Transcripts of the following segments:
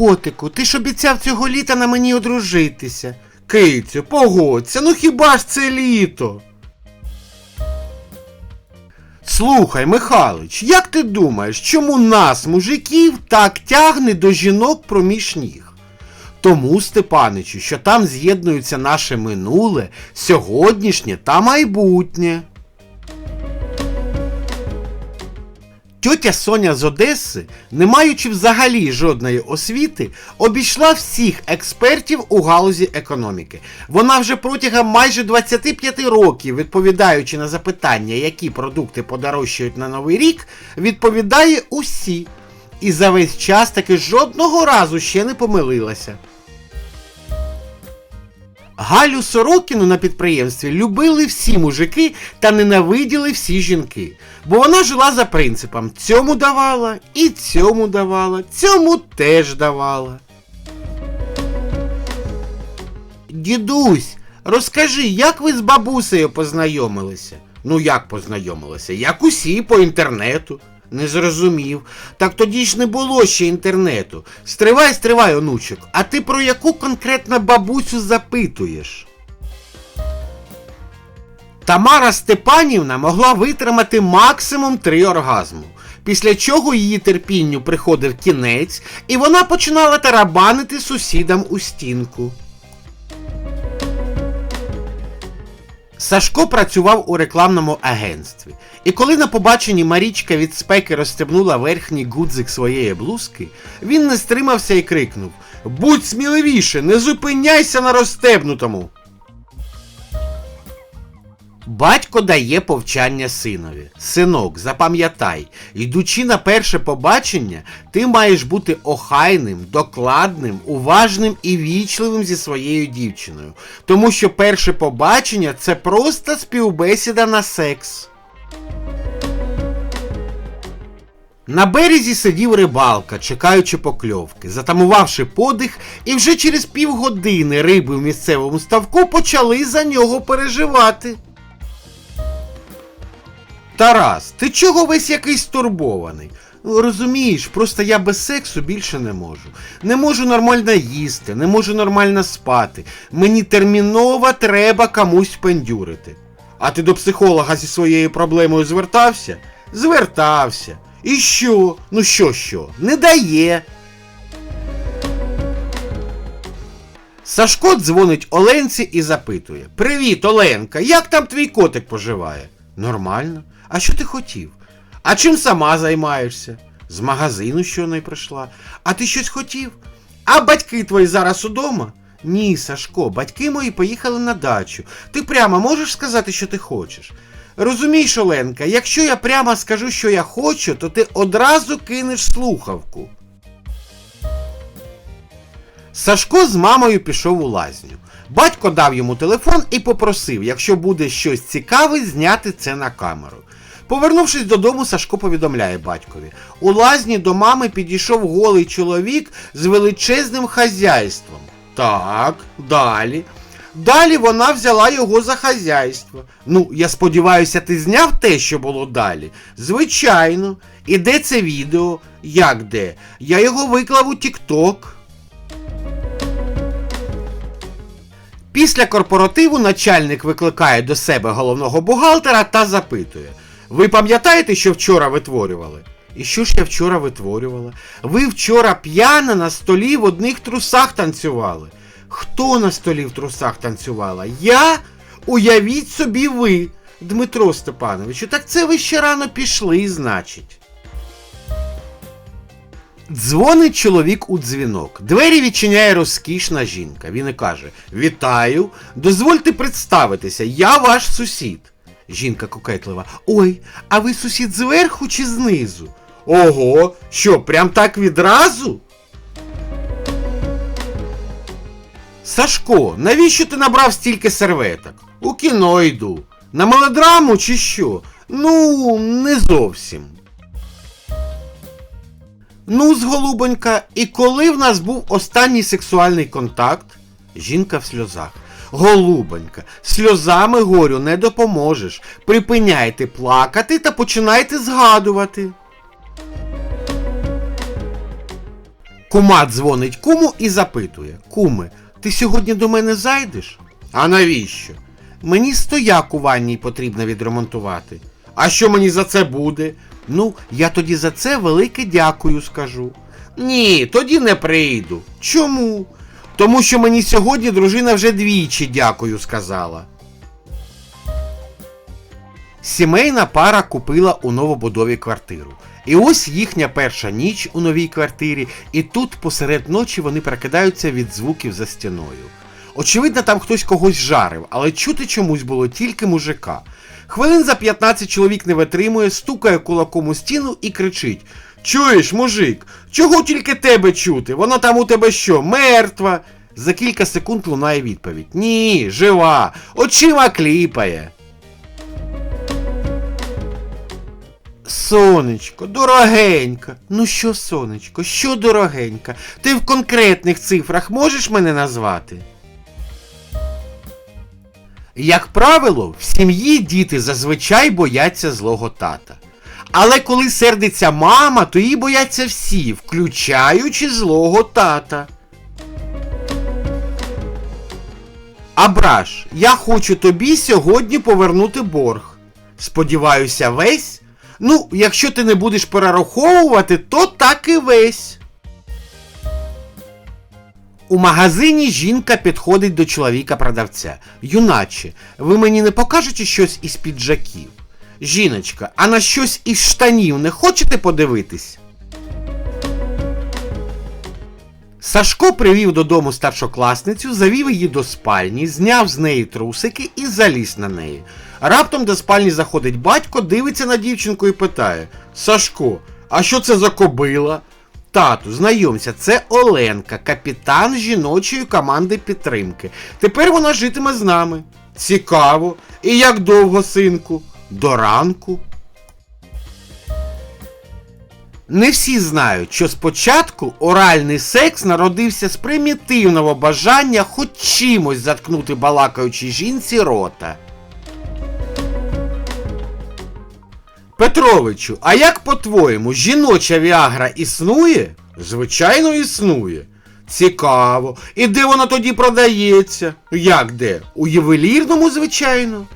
котику, ти ж обіцяв цього літа на мені одружитися. Кицю, погодься, ну хіба ж це літо? Слухай, Михалич, як ти думаєш, чому нас, мужиків, так тягне до жінок проміж ніг? Тому, Степаничу, що там з'єднується наше минуле, сьогоднішнє та майбутнє. Тьотя Соня з Одеси, не маючи взагалі жодної освіти, обійшла всіх експертів у галузі економіки. Вона вже протягом майже 25 років, відповідаючи на запитання, які продукти подорожчають на новий рік, відповідає усі. І за весь час таки жодного разу ще не помилилася. Галю Сорокіну на підприємстві любили всі мужики та ненавиділи всі жінки. Бо вона жила за принципом цьому давала, і цьому давала, цьому теж давала. Дідусь, розкажи, як ви з бабусею познайомилися? Ну як познайомилися? Як усі по інтернету. Не зрозумів. Так тоді ж не було ще інтернету. Стривай, стривай, онучок, а ти про яку конкретно бабусю запитуєш? Тамара Степанівна могла витримати максимум три оргазму, після чого її терпінню приходив кінець, і вона починала тарабанити сусідам у стінку. Сашко працював у рекламному агентстві. І коли на побаченні Марічка від спеки розстебнула верхній гудзик своєї блузки, він не стримався і крикнув: Будь сміливіше, не зупиняйся на розстебнутому. Батько дає повчання синові. Синок, запам'ятай, йдучи на перше побачення, ти маєш бути охайним, докладним, уважним і вічливим зі своєю дівчиною. Тому що перше побачення це просто співбесіда на секс. На березі сидів рибалка, чекаючи покльовки, затамувавши подих, і вже через півгодини риби в місцевому ставку почали за нього переживати. Тарас, ти чого весь якийсь стурбований? Ну, Розумієш, просто я без сексу більше не можу. Не можу нормально їсти, не можу нормально спати. Мені терміново треба комусь пендюрити. А ти до психолога зі своєю проблемою звертався? Звертався. І що? Ну що, що? Не дає. Сашко дзвонить Оленці і запитує: Привіт, Оленка, як там твій котик поживає? Нормально. А що ти хотів? А чим сама займаєшся? З магазину що не прийшла. А ти щось хотів? А батьки твої зараз удома? Ні, Сашко, батьки мої поїхали на дачу. Ти прямо можеш сказати, що ти хочеш? Розумієш, Оленка, якщо я прямо скажу, що я хочу, то ти одразу кинеш слухавку. Сашко з мамою пішов у лазню. Батько дав йому телефон і попросив, якщо буде щось цікаве, зняти це на камеру. Повернувшись додому, Сашко повідомляє батькові. У лазні до мами підійшов голий чоловік з величезним хазяйством. Так, далі. Далі вона взяла його за хазяйство. Ну, я сподіваюся, ти зняв те, що було далі. Звичайно. І де це відео? Як де? Я його виклав у Тік-Ток. Після корпоративу начальник викликає до себе головного бухгалтера та запитує: Ви пам'ятаєте, що вчора витворювали? І що ж я вчора витворювала? Ви вчора п'яна на столі в одних трусах танцювали. Хто на столі в трусах танцювала? Я? Уявіть собі ви, Дмитро Степановичу, так це ви ще рано пішли, значить. Дзвонить чоловік у дзвінок. Двері відчиняє розкішна жінка. Він і каже: Вітаю! Дозвольте представитися, я ваш сусід. Жінка кокетлива. Ой, а ви сусід зверху чи знизу? Ого, що, прям так відразу? Сашко, навіщо ти набрав стільки серветок? У кіно йду. На мелодраму чи що? Ну, не зовсім. Ну, з голубонька, і коли в нас був останній сексуальний контакт? Жінка в сльозах. Голубонька, сльозами горю не допоможеш. Припиняйте плакати та починайте згадувати. Кума дзвонить куму і запитує: Куме, ти сьогодні до мене зайдеш? А навіщо? Мені стояк у ванній потрібно відремонтувати. А що мені за це буде? Ну, я тоді за це велике дякую скажу. Ні, тоді не прийду. Чому? Тому що мені сьогодні дружина вже двічі дякую сказала. Сімейна пара купила у новобудові квартиру. І ось їхня перша ніч у новій квартирі, і тут посеред ночі вони прокидаються від звуків за стіною. Очевидно, там хтось когось жарив, але чути чомусь було тільки мужика. Хвилин за 15 чоловік не витримує, стукає кулаком у стіну і кричить: Чуєш, мужик, чого тільки тебе чути? Вона там у тебе що, мертва? За кілька секунд лунає відповідь: Ні, жива, очима кліпає. Сонечко, дорогенька. Ну що, сонечко, що дорогенька? Ти в конкретних цифрах можеш мене назвати? Як правило, в сім'ї діти зазвичай бояться злого тата. Але коли сердиться мама, то її бояться всі, включаючи злого тата. Абраш, я хочу тобі сьогодні повернути борг. Сподіваюся, весь? Ну, якщо ти не будеш перераховувати, то так і весь. У магазині жінка підходить до чоловіка-продавця. Юначе, ви мені не покажете щось із піджаків? Жіночка, а на щось із штанів не хочете подивитись? Сашко привів додому старшокласницю, завів її до спальні, зняв з неї трусики і заліз на неї. Раптом до спальні заходить батько, дивиться на дівчинку і питає: Сашко, а що це за кобила? Тату, знайомся, це Оленка, капітан жіночої команди підтримки. Тепер вона житиме з нами. Цікаво. І як довго, синку? До ранку. Не всі знають, що спочатку оральний секс народився з примітивного бажання хоч чимось заткнути балакаючій жінці рота. Петровичу, а як по-твоєму, жіноча віагра існує? Звичайно, існує. Цікаво. І де вона тоді продається? Як де? У ювелірному, звичайно.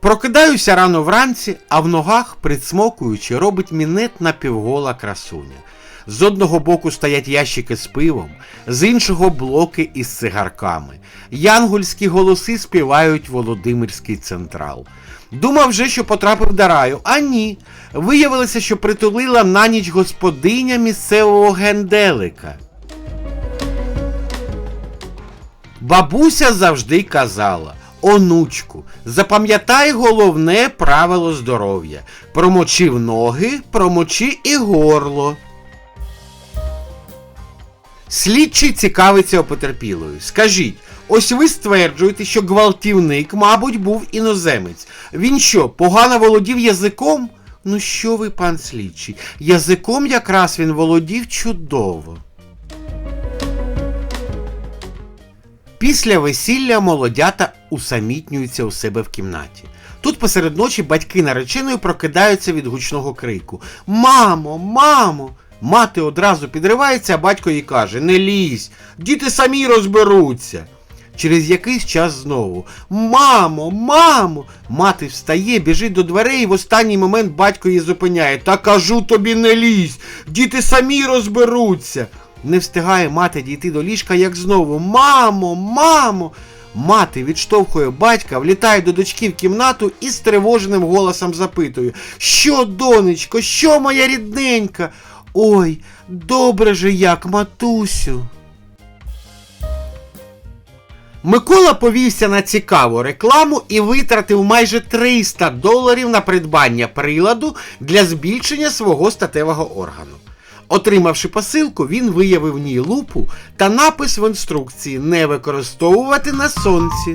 Прокидаюся рано вранці, а в ногах, прицмокуючи, робить мінет напівгола красуня. З одного боку стоять ящики з пивом, з іншого блоки із цигарками. Янгольські голоси співають Володимирський централ. Думав вже, що потрапив до раю, а ні. Виявилося, що притулила на ніч господиня місцевого генделика. Бабуся завжди казала: онучку, запам'ятай головне правило здоров'я. Промочив ноги, промочи і горло. Слідчий цікавиться у потерпілої. Скажіть, ось ви стверджуєте, що гвалтівник, мабуть, був іноземець. Він що, погано володів язиком? Ну що ви, пан слідчий, язиком якраз він володів чудово. Після весілля молодята усамітнюються у себе в кімнаті. Тут посеред ночі батьки нареченої прокидаються від гучного крику Мамо, мамо! Мати одразу підривається, а батько їй каже Не лізь, діти самі розберуться. Через якийсь час знову Мамо, мамо! Мати встає, біжить до дверей і в останній момент батько її зупиняє. Та кажу тобі не лізь, діти самі розберуться. Не встигає мати дійти до ліжка, як знову Мамо, мамо! Мати відштовхує батька, влітає до дочки в кімнату і стривоженим голосом запитує Що, донечко, що моя рідненька? Ой, добре же як, матусю. Микола повівся на цікаву рекламу і витратив майже 300 доларів на придбання приладу для збільшення свого статевого органу. Отримавши посилку, він виявив в ній лупу та напис в інструкції не використовувати на сонці.